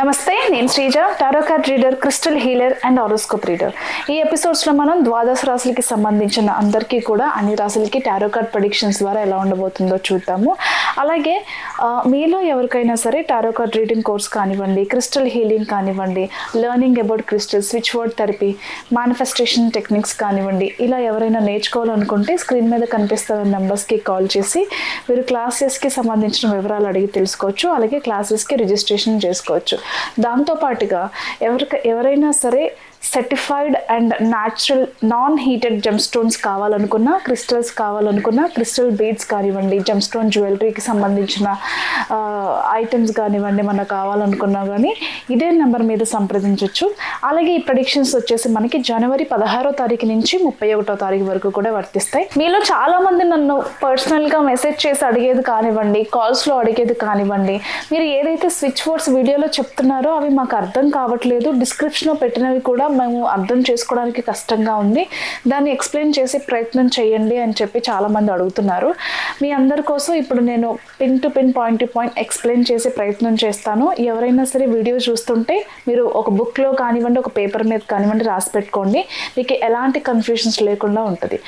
నమస్తే నేను Sreeja tarot card reader crystal healer and horoscope reader. ఈ ఎపిసోడ్స్లో మనం ద్వాదశ రాశులకి సంబంధించిన అందరికీ కూడా అన్ని రాశులకి టారో కార్డ్ ప్రొడిక్షన్స్ ద్వారా ఎలా ఉండబోతుందో చూద్దాము. అలాగే మీలో ఎవరికైనా సరే టారో కార్డ్ రీడింగ్ కోర్స్ కానివ్వండి క్రిస్టల్ హీలింగ్ కానివ్వండి learning about crystal switch word therapy manifestation techniques కానివ్వండి ఇలా ఎవరైనా నేర్చుకోవాలనుకుంటే స్క్రీన్ మీద కనిపిస్తున్న నెంబర్స్కి కాల్ చేసి మీరు క్లాసెస్కి సంబంధించిన వివరాలు అడిగి తెలుసుకోవచ్చు. అలాగే క్లాసెస్కి రిజిస్ట్రేషన్ చేసుకోవచ్చు. దాంతోపాటుగా ఎవరికి ఎవరైనా సరే certified and natural non heated gem stones కావాలనుకున్నా క్రిస్టల్స్ కావాలనుకున్నా క్రిస్టల్ బీడ్స్ కానివ్వండి జమ్ స్టోన్ జ్యువెలరీకి సంబంధించిన ఐటమ్స్ కానివ్వండి మనకు కావాలనుకున్నా కానీ ఇదే నెంబర్ మీద సంప్రదించవచ్చు అలాగే ఈ ప్రొడిక్షన్స్ వచ్చేసి మనకి జనవరి పదహారో తారీఖు నుంచి ముప్పై ఒకటో తారీఖు వరకు కూడా వర్తిస్తాయి. మీలో చాలామంది నన్ను పర్సనల్గా మెసేజ్ చేసి అడిగేది కానివ్వండి కాల్స్లో అడిగేది కానివ్వండి మీరు ఏదైతే స్విచ్ బోర్డ్స్ వీడియోలో చెప్తున్నారో అవి మాకు అర్థం కావట్లేదు డిస్క్రిప్షన్లో పెట్టినవి కూడా మేము అర్థం చేసుకోవడానికి కష్టంగా ఉంది. దాన్ని ఎక్స్ప్లెయిన్ చేసే ప్రయత్నం చేయండి అని చెప్పి చాలామంది అడుగుతున్నారు. మీ అందరి కోసం ఇప్పుడు నేను pin to pin point to point explain చేసే ప్రయత్నం చేస్తాను. ఎవరైనా సరే వీడియో చూస్తుంటే మీరు ఒక బుక్లో కానివ్వండి ఒక పేపర్ మీద కానివ్వండి రాసి పెట్టుకోండి. మీకు ఎలాంటి కన్ఫ్యూషన్స్ లేకుండా ఉంటుంది.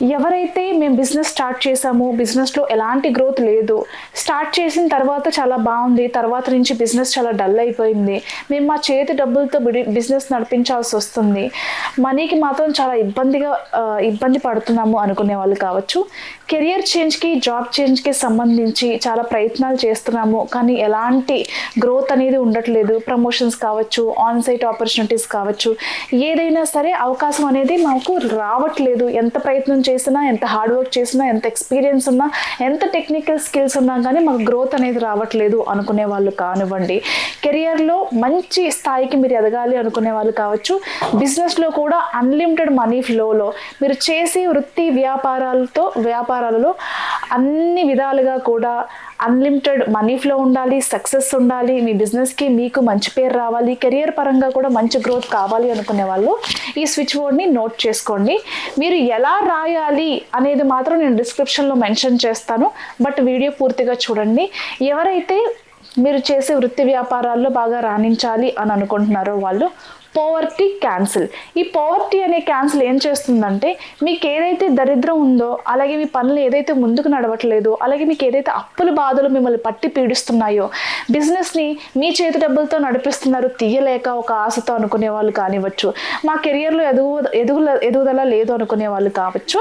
ఎవరైతే మేము బిజినెస్ స్టార్ట్ చేసామో బిజినెస్లో ఎలాంటి గ్రోత్ లేదు స్టార్ట్ చేసిన తర్వాత చాలా బాగుంది తర్వాత నుంచి బిజినెస్ చాలా డల్ అయిపోయింది. మేము మా చేతి డబ్బులతో బిజినెస్ నడిపించాల్సి వస్తుంది. మనీకి మాత్రం చాలా ఇబ్బందిగా ఇబ్బంది పడుతున్నాము అనుకునే వాళ్ళు కావచ్చు. కెరియర్ చేంజ్కి జాబ్ చేంజ్కి సంబంధించి చాలా ప్రయత్నాలు చేస్తున్నాము. కానీ ఎలాంటి గ్రోత్ అనేది ఉండట్లేదు. ప్రమోషన్స్ కావచ్చు ఆన్ సైట్ ఆపర్చునిటీస్ కావచ్చు. ఏదైనా సరే అవకాశం అనేది మాకు రావట్లేదు. ఎంత ప్రయత్నం చేసినా ఎంత హార్డ్ వర్క్ చేసినా ఎంత ఎక్స్పీరియన్స్ ఉన్నా ఎంత టెక్నికల్ స్కిల్స్ ఉన్నా కానీ మాకు గ్రోత్ అనేది రావట్లేదు అనుకునే వాళ్ళు కానివ్వండి. కెరియర్లో మంచి స్థాయికి మీరు ఎదగాలి అనుకునే వాళ్ళు కావచ్చు. బిజినెస్లో కూడా అన్లిమిటెడ్ మనీ ఫ్లోలో మీరు చేసే వృత్తి వ్యాపారాలతో వ్యాపారాలలో అన్ని విధాలుగా కూడా అన్లిమిటెడ్ మనీ ఫ్లో ఉండాలి సక్సెస్ ఉండాలి. మీ బిజినెస్కి మీకు మంచి పేరు రావాలి. కెరియర్ పరంగా కూడా మంచి గ్రోత్ కావాలి అనుకునే వాళ్ళు ఈ స్విచ్ బోర్డ్ని నోట్ చేసుకోండి. మీరు ఎలా రాయాలి అనేది మాత్రం నేను డిస్క్రిప్షన్లో మెన్షన్ చేస్తాను. బట్ వీడియో పూర్తిగా చూడండి. ఎవరైతే మీరు చేసే వృత్తి వ్యాపారాల్లో బాగా రాణించాలి అని అనుకుంటున్నారో వాళ్ళు పోవర్టీ క్యాన్సిల్ ఈ పోవర్టీ అనే క్యాన్సిల్ ఏం చేస్తుందంటే మీకు ఏదైతే దరిద్రం ఉందో అలాగే మీ పనులు ఏదైతే ముందుకు నడవట్లేదో అలాగే మీకు ఏదైతే అప్పుల బాధలు మిమ్మల్ని పట్టి పీడిస్తున్నాయో బిజినెస్ని మీ చేతి డబ్బులతో నడిపిస్తున్నారు తీయలేక ఒక ఆశతో అనుకునే వాళ్ళు కానివ్వచ్చు మా కెరియర్లో ఎదుగు ఎదుగుల ఎదుగుదల లేదు అనుకునే వాళ్ళు కావచ్చు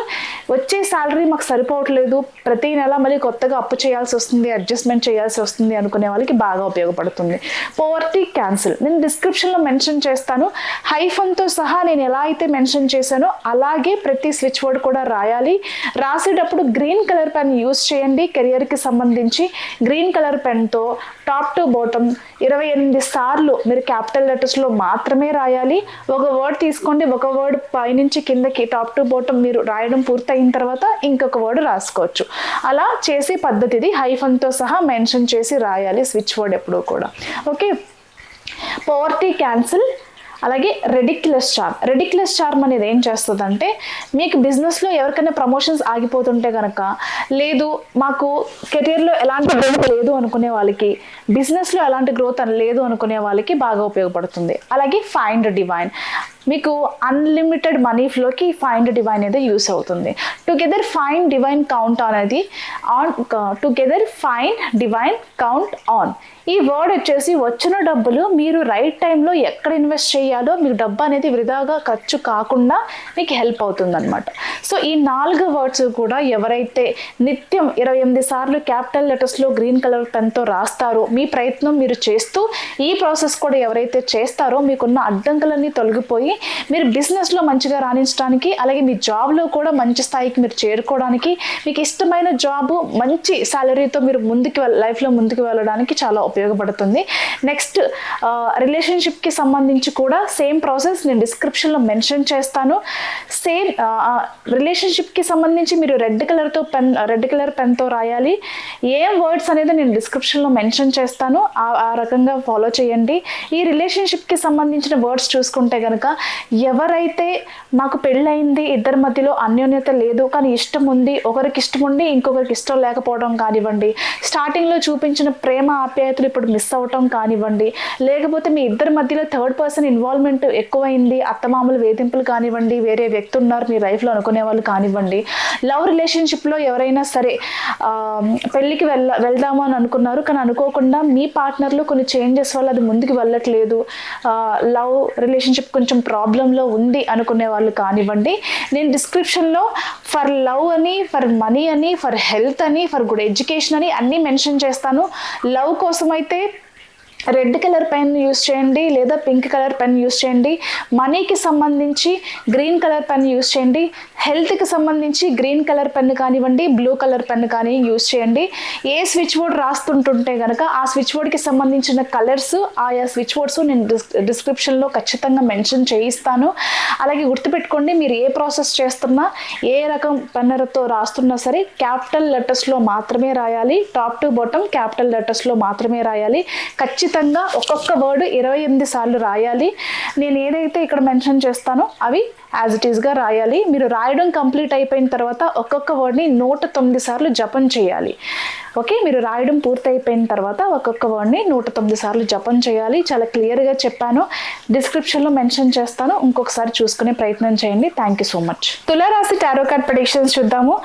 వచ్చే శాలరీ మాకు సరిపోవట్లేదు. ప్రతి నెల మళ్ళీ కొత్తగా అప్పు చేయాల్సి వస్తుంది అడ్జస్ట్మెంట్ చేయాల్సి వస్తుంది అనుకునే వాళ్ళకి బాగా ఉపయోగపడుతుంది. పోవర్టీ క్యాన్సిల్ నేను డిస్క్రిప్షన్లో మెన్షన్ చేస్తాను. హైఫన్తో సహా నేను ఎలా అయితే మెన్షన్ చేశానో అలాగే ప్రతి స్విచ్ వర్డ్ కూడా రాయాలి. రాసేటప్పుడు గ్రీన్ కలర్ పెన్ యూస్ చేయండి. కెరియర్కి సంబంధించి గ్రీన్ కలర్ పెన్తో టాప్ టు బాటమ్ ఇరవై ఎనిమిది సార్లు మీరు క్యాపిటల్ లెటర్స్లో మాత్రమే రాయాలి. ఒక వర్డ్ తీసుకోండి. ఒక వర్డ్ పైనుంచి కిందకి టాప్ టు బాటమ్ మీరు రాయడం అయిన తర్వాత ఇంకొక వర్డ్ రాసుకోవచ్చు. అలా చేసే పద్ధతిది హైఫన్తో సహా మెన్షన్ చేసి రాయాలి స్విచ్ వర్డ్ ఎప్పుడూ కూడా. ఓకే? పవర్టీ క్యాన్సిల్ అలాగే రెడిక్యులస్ చార్మ్ రెడిక్యులస్ చార్మ్ అనేది ఏం చేస్తుందంటే మీకు బిజినెస్లో ఎవరికైనా ప్రమోషన్స్ ఆగిపోతుంటే కనుక లేదు మాకు కెరియర్లో ఎలాంటి గ్రోత్ లేదు అనుకునే వాళ్ళకి బిజినెస్లో ఎలాంటి గ్రోత్ అని లేదు అనుకునే వాళ్ళకి బాగా ఉపయోగపడుతుంది. అలాగే ఫైండ్ డివైన్ మీకు అన్లిమిటెడ్ మనీ ఫ్లోకి ఫైండ్ డివైన్ అనేది యూస్ అవుతుంది. టుగెదర్ ఫైన్ డివైన్ కౌంట్ అనేది on together fine divine count on ఈ వర్డ్ వచ్చేసి వచ్చిన డబ్బులు మీరు రైట్ టైంలో ఎక్కడ ఇన్వెస్ట్ చేయాలో మీకు డబ్బు అనేది వృధాగా ఖర్చు కాకుండా మీకు హెల్ప్ అవుతుంది అనమాట సో ఈ నాలుగు వర్డ్స్ కూడా ఎవరైతే నిత్యం ఇరవై ఎనిమిది సార్లు క్యాపిటల్ లెటర్స్లో గ్రీన్ కలర్ పెన్తో రాస్తారో మీ ప్రయత్నం మీరు చేస్తూ ఈ ప్రాసెస్ కూడా ఎవరైతే చేస్తారో మీకున్న అడ్డంకులన్నీ తొలగిపోయి మీరు బిజినెస్లో మంచిగా రాణించడానికి అలాగే మీ జాబ్లో కూడా మంచి స్థాయికి మీరు చేరుకోవడానికి మీకు ఇష్టమైన జాబ్ మంచి శాలరీతో మీరు ముందుకు వెళ్ లైఫ్లో ముందుకు వెళ్ళడానికి చాలా ఉపయోగపడుతుంది. నెక్స్ట్ రిలేషన్షిప్కి సంబంధించి కూడా సేమ్ ప్రాసెస్ నేను డిస్క్రిప్షన్లో మెన్షన్ చేస్తాను. సేమ్ రిలేషన్షిప్కి సంబంధించి మీరు రెడ్ కలర్తో పెన్ రెడ్ కలర్ పెన్తో రాయాలి. ఏం వర్డ్స్ అనేది నేను డిస్క్రిప్షన్లో మెన్షన్ చేస్తాను. ఆ ఆ రకంగా ఫాలో చేయండి. ఈ రిలేషన్షిప్కి సంబంధించిన వర్డ్స్ చూసుకుంటే కనుక ఎవరైతే మాకు పెళ్ళయింది ఇద్దరి మధ్యలో అన్యోన్యత లేదు కానీ ఇష్టం ఉంది ఒకరికి ఇష్టం ఉండి ఇంకొకరికి ఇష్టం లేకపోవడం కానివ్వండి స్టార్టింగ్లో చూపించిన ప్రేమ ఆప్యాయతలు ఇప్పుడు మిస్ అవ్వటం కానివ్వండి లేకపోతే మీ ఇద్దరి మధ్యలో థర్డ్ పర్సన్ ఇన్వాల్వ్మెంట్ ఎక్కువైంది అత్తమామలు వేధింపులు కానివ్వండి వేరే వ్యక్తి ఉన్నారు మీ లైఫ్లో అనుకునే వాళ్ళు కానివ్వండి లవ్ రిలేషన్షిప్లో ఎవరైనా సరే పెళ్ళికి వెళ్ళ వెళ్దాము అని అనుకున్నారు కానీ అనుకోకుండా మీ పార్ట్నర్లో కొన్ని చేంజెస్ వల్ల అది ముందుకు వెళ్ళట్లేదు. లవ్ రిలేషన్షిప్ కొంచెం ప్రాబ్లంలో ఉంది అనుకునే వాళ్ళు కానివ్వండి నేను డిస్క్రిప్షన్లో ఫర్ లవ్ అని ఫర్ మనీ అని ఫర్ హెల్త్ అని ఫర్ గుడ్ ఎడ్యుకేషన్ అని అన్నీ మెన్షన్ చేస్తాను. లవ్ కోసం అయితే రెడ్ కలర్ పెన్ యూస్ చేయండి లేదా పింక్ కలర్ పెన్ యూస్ చేయండి. మనీకి సంబంధించి గ్రీన్ కలర్ పెన్ యూస్ చేయండి. హెల్త్కి సంబంధించి గ్రీన్ కలర్ పెన్ కానివ్వండి బ్లూ కలర్ పెన్ కానీ యూస్ చేయండి. ఏ స్విచ్ బోర్డ్ రాస్తుంటుంటే కనుక ఆ స్విచ్ బోర్డ్కి సంబంధించిన కలర్స్ ఆయా స్విచ్ బోర్డ్స్ నేను డిస్ డిస్క్రిప్షన్లో ఖచ్చితంగా మెన్షన్ చేయిస్తాను. అలాగే గుర్తుపెట్టుకోండి మీరు ఏ ప్రాసెస్ చేస్తున్నా ఏ రకం పెన్నర్తో రాస్తున్నా సరే క్యాపిటల్ లెటర్స్లో మాత్రమే రాయాలి. టాప్ టు బాటమ్ క్యాపిటల్ లెటర్స్లో మాత్రమే రాయాలి. ఖచ్చితంగా ఖచ్చితంగా ఒక్కొక్క వర్డ్ ఇరవై ఎనిమిది సార్లు రాయాలి. నేను ఏదైతే ఇక్కడ మెన్షన్ చేస్తానో అవి యాజ్ ఇట్ ఈస్గా రాయాలి. మీరు రాయడం కంప్లీట్ అయిపోయిన తర్వాత ఒక్కొక్క వర్డ్ని నూట తొమ్మిది సార్లు జపం చేయాలి. ఓకే? మీరు రాయడం పూర్తి అయిపోయిన తర్వాత ఒక్కొక్క వర్డ్ని నూట తొమ్మిది సార్లు జపం చేయాలి. చాలా క్లియర్గా చెప్పాను. డిస్క్రిప్షన్లో మెన్షన్ చేస్తాను. ఇంకొకసారి చూసుకునే ప్రయత్నం చేయండి. థ్యాంక్ యూ సో మచ్ తులారాశి టారో కార్డ్ ప్రొడిక్షన్స్ చూద్దాము.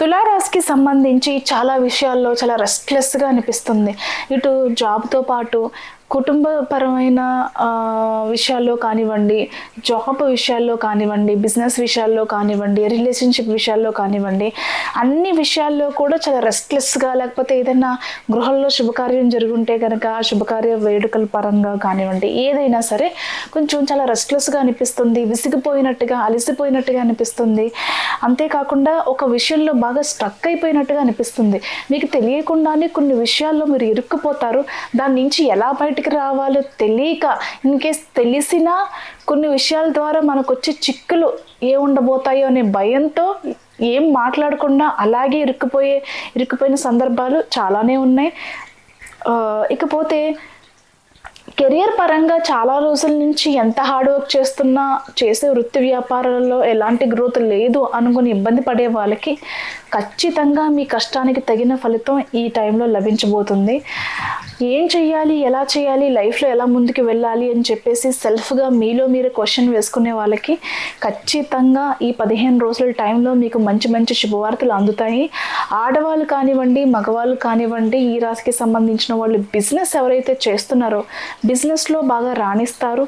తులారాశికి సంబంధించి చాలా విషయాల్లో చాలా రెస్ట్లెస్గా అనిపిస్తుంది. ఇటు జాబ్తో పాటు కుటుంబపరమైన విషయాల్లో కానివ్వండి జాబ్ విషయాల్లో కానివ్వండి బిజినెస్ విషయాల్లో కానివ్వండి రిలేషన్షిప్ విషయాల్లో కానివ్వండి అన్ని విషయాల్లో కూడా చాలా రెస్ట్లెస్గా లేకపోతే ఏదైనా గృహంలో శుభకార్యం జరుగుంటే కనుక శుభకార్య వేడుకల పరంగా కానివ్వండి ఏదైనా సరే కొంచెం చాలా రెస్ట్లెస్గా అనిపిస్తుంది విసిగిపోయినట్టుగా అలసిపోయినట్టుగా అనిపిస్తుంది. అంతేకాకుండా ఒక విషయంలో బాగా స్ట్రక్ అయిపోయినట్టుగా అనిపిస్తుంది. మీకు తెలియకుండానే కొన్ని విషయాల్లో మీరు ఇరుక్కుపోతారు. దాని నుంచి ఎలా బయట బయటకు రావాలో తెలియక ఇన్ కేస్ తెలిసినా కొన్ని విషయాల ద్వారా మనకు వచ్చే చిక్కులు ఏ ఉండబోతాయో అనే భయంతో ఏం మాట్లాడకుండా అలాగే ఇరుక్కుపోయే ఇరుక్కుపోయిన సందర్భాలు చాలానే ఉన్నాయి. ఇకపోతే కెరియర్ పరంగా చాలా రోజుల నుంచి ఎంత హార్డ్ వర్క్ చేస్తున్నా చేసే వృత్తి వ్యాపారాలలో ఎలాంటి గ్రోత్ లేదు అనుకుని ఇబ్బంది పడే వాళ్ళకి ఖచ్చితంగా మీ కష్టానికి తగిన ఫలితం ఈ టైంలో లభించబోతుంది. ఏం చేయాలి ఎలా చేయాలి లైఫ్లో ఎలా ముందుకు వెళ్ళాలి అని చెప్పేసి సెల్ఫ్గా మీలో మీరు క్వశ్చన్ వేసుకునే వాళ్ళకి ఖచ్చితంగా ఈ పదిహేను రోజుల టైంలో మీకు మంచి మంచి శుభవార్తలు అందుతాయి. ఆడవాళ్ళు కానివ్వండి మగవాళ్ళు కానివ్వండి ఈ రాశికి సంబంధించిన వాళ్ళు బిజినెస్ ఎవరైతే చేస్తున్నారో బిజినెస్లో బాగా రాణిస్తారు.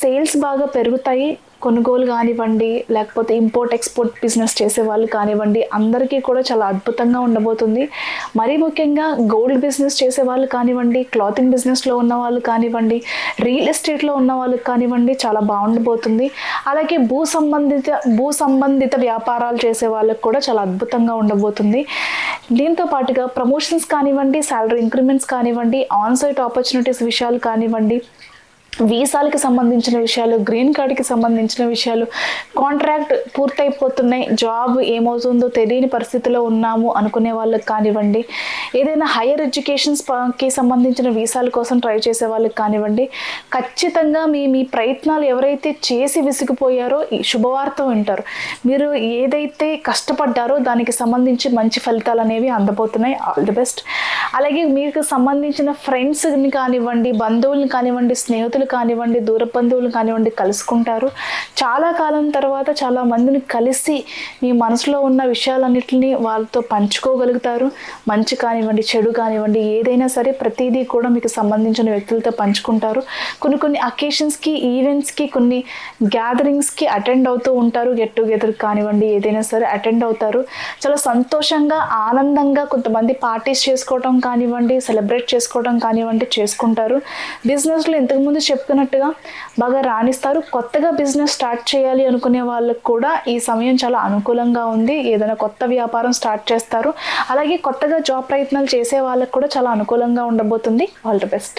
సేల్స్ బాగా పెరుగుతాయి. కొనుగోలు కానివ్వండి లేకపోతే ఇంపోర్ట్ ఎక్స్పోర్ట్ బిజినెస్ చేసే వాళ్ళు కానివ్వండి అందరికీ కూడా చాలా అద్భుతంగా ఉండబోతుంది. మరీ ముఖ్యంగా గోల్డ్ బిజినెస్ చేసే వాళ్ళు కానివ్వండి క్లాతింగ్ బిజినెస్లో ఉన్న వాళ్ళు కానివ్వండి రియల్ ఎస్టేట్లో ఉన్న వాళ్ళకి కానివ్వండి చాలా బాగుండబోతుంది. అలాగే భూ సంబంధిత భూ సంబంధిత వ్యాపారాలు చేసే వాళ్ళకి కూడా చాలా అద్భుతంగా ఉండబోతుంది. దీంతో పాటుగా ప్రమోషన్స్ కానివ్వండి శాలరీ ఇంక్రిమెంట్స్ కానివ్వండి ఆన్ సైట్ ఆపర్చునిటీస్ విషయాలు కానివ్వండి వీసాలకి సంబంధించిన విషయాలు గ్రీన్ కార్డ్కి సంబంధించిన విషయాలు కాంట్రాక్ట్ పూర్తయిపోతున్నాయి జాబ్ ఏమవుతుందో తెలియని పరిస్థితిలో ఉన్నాము అనుకునే వాళ్ళకి కానివ్వండి ఏదైనా హైయర్ ఎడ్యుకేషన్స్కి సంబంధించిన వీసాల కోసం ట్రై చేసే వాళ్ళకి కానివ్వండి ఖచ్చితంగా మీ మీ ప్రయత్నాలు ఎవరైతే చేసి విసిగిపోయారో ఈ శుభవార్త వింటారు. మీరు ఏదైతే కష్టపడ్డారో దానికి సంబంధించి మంచి ఫలితాలు అనేవి అందబోతున్నాయి. ఆల్ ది బెస్ట్ అలాగే మీకు సంబంధించిన ఫ్రెండ్స్ని కానివ్వండి బంధువుల్ని కానివ్వండి స్నేహితులు కానివ్వండి దూర బంధువులు కానివ్వండి కలుసుకుంటారు. చాలా కాలం తర్వాత చాలా మందిని కలిసి మీ మనసులో ఉన్న విషయాలన్నింటినీ వాళ్ళతో పంచుకోగలుగుతారు. మంచి కానివ్వండి చెడు కానివ్వండి ఏదైనా సరే ప్రతిదీ కూడా మీకు సంబంధించిన వ్యక్తులతో పంచుకుంటారు. కొన్ని కొన్ని అకేషన్స్కి ఈవెంట్స్కి కొన్ని గ్యాదరింగ్స్కి అటెండ్ అవుతూ ఉంటారు. గెట్ టుగెదర్ కానివ్వండి ఏదైనా సరే అటెండ్ అవుతారు. చాలా సంతోషంగా ఆనందంగా కొంతమంది పార్టీస్ చేసుకోవడం కానివ్వండి సెలబ్రేట్ చేసుకోవడం కానివ్వండి చేసుకుంటారు. బిజినెస్లో ఇంతకుముందు చెప్పుకున్నట్టుగా బాగా రాణిస్తారు. కొత్తగా బిజినెస్ స్టార్ట్ చేయాలి అనుకునే వాళ్ళకు కూడా ఈ సమయం చాలా అనుకూలంగా ఉంది. ఏదైనా కొత్త వ్యాపారం స్టార్ట్ చేస్తారు. అలాగే కొత్తగా జాబ్ ప్రయత్నాలు చేసే వాళ్ళకి కూడా చాలా అనుకూలంగా ఉండబోతుంది. All the best